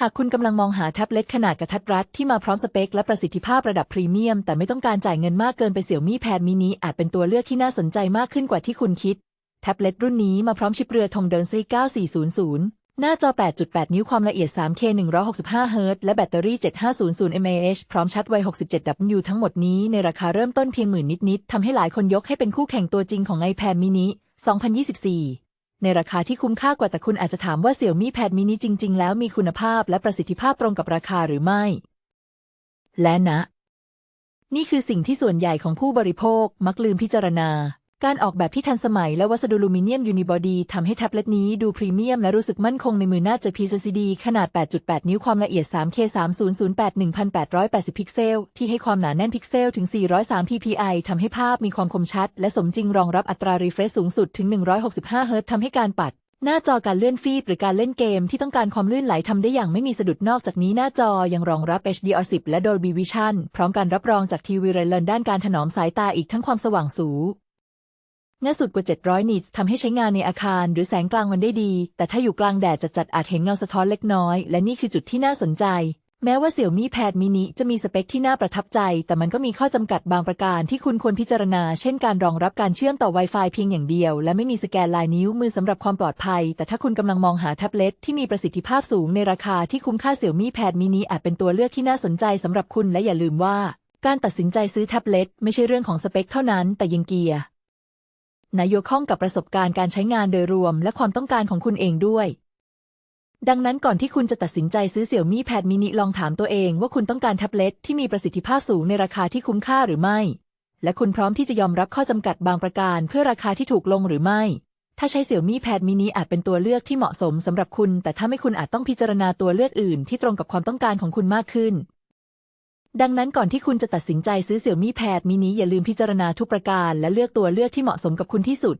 หากคุณกำลังมองหาแท็บเล็ตขนาดกระทัดรัดที่มาพร้อมสเปคและประสิทธิภาพระดับพรีเมียม แต่ไม่ต้องการจ่ายเงินมากเกินไปเสี่ยวมี่แพดมินิอาจเป็นตัวเลือกที่น่าสนใจมากขึ้นกว่าที่คุณคิด แท็บเล็ตรุ่นนี้มาพร้อมชิปเรือธงเดินซี9400 หน้าจอ 8.8 นิ้วความละเอียด 3K 165 Hz และแบตเตอรี่ 7500 mAh พร้อมชาร์จไว 67W ทั้งหมดนี้ในราคาเริ่มต้นเพียงหมื่นนิดๆทำให้หลายคนยกให้เป็นคู่แข่งตัวจริงของ iPad mini 2024 ในราคาที่คุ้มค่ากว่าแต่คุณอาจจะถามว่าเสี่ยวมี่แพดมินิจริง ๆ แล้วมีคุณภาพและประสิทธิภาพตรงกับราคาหรือไม่ และนะ นี่คือสิ่งที่ส่วนใหญ่ของผู้บริโภคมักลืมพิจารณา การออกแบบที่ทันสมัยและวัสดุลูมิเนียมยูนิบอดีทำให้แท็บเล็ตนี้ดูพรีเมียมและรู้สึกมั่นคงในมือหน้าจอ PCD ขนาด 8.8 นิ้วความละเอียด 3K 3008 1880 พิกเซล ที่ให้ความหนาแน่นพิกเซลถึง 403 ppi ทำให้ภาพมีความคมชัด และสมจริงรองรับอัตรา refresh สูงสุดถึง 165 Hz ทำให้การปัดหน้าจอการเลื่อนฟีดหรือการเล่นเกมที่ต้องการความลื่นไหลทำได้อย่างไม่มีสะดุดนอกจากนี้หน้าจอยังรองรับ HDR10 และ Dolby Vision พร้อมการรับรองจากทีวีเรเลนด้านการถนอมสายตาอีกทั้งความสว่างสูง ง่าสุดกว่า 700 นิตส์ทำให้ใช้งานในอาคารหรือแสงกลางวันได้ดี แต่ถ้าอยู่กลางแดดจัดๆอาจเห็นเงาสะท้อนเล็กน้อย และนี่คือจุดที่น่าสนใจ แม้ว่าเสี่ยวมี่แพดมินิจะมีสเปคที่น่าประทับใจ แต่มันก็มีข้อจำกัดบางประการที่คุณควรพิจารณา เช่นการรองรับการเชื่อมต่อ Wi-Fi เพียงอย่างเดียว และไม่มีสแกนลายนิ้วมือสำหรับความปลอดภัย แต่ถ้าคุณกำลังมองหาแท็บเล็ตที่มีประสิทธิภาพสูงในราคาที่คุ้มค่าเสี่ยวมี่แพดมินิอาจเป็นตัวเลือกที่น่าสนใจสำหรับคุณและอย่าลืมว่า การตัดสินใจซื้อแท็บเล็ตไม่ใช่เรื่องของสเปคเท่านั้น แต่ยังเกียร์ นายโยข้องกับประสบการณ์การใช้งานโดยรวม และความต้องการของคุณเองด้วย ดังนั้นก่อนที่คุณจะตัดสินใจซื้อเสี่ยวมี่แพดมินิลองถามตัวเองว่าคุณต้องการแท็บเล็ตที่มีประสิทธิภาพสูงในราคาที่คุ้มค่าหรือไม่ และคุณพร้อมที่จะยอมรับข้อจำกัดบางประการเพื่อราคาที่ถูกลงหรือไม่ ถ้าใช้เสี่ยวมี่แพดมินิอาจเป็นตัวเลือกที่เหมาะสมสำหรับคุณ แต่ถ้าไม่คุณอาจต้องพิจารณาตัวเลือกอื่น ที่ตรงกับความต้องการของคุณมากขึ้น ดังนั้นก่อนที่คุณจะตัดสินใจซื้อเสี่ยวมี่แพดมินิอย่าลืมพิจารณาทุกประการ และเลือกตัวเลือกที่เหมาะสมกับคุณที่สุด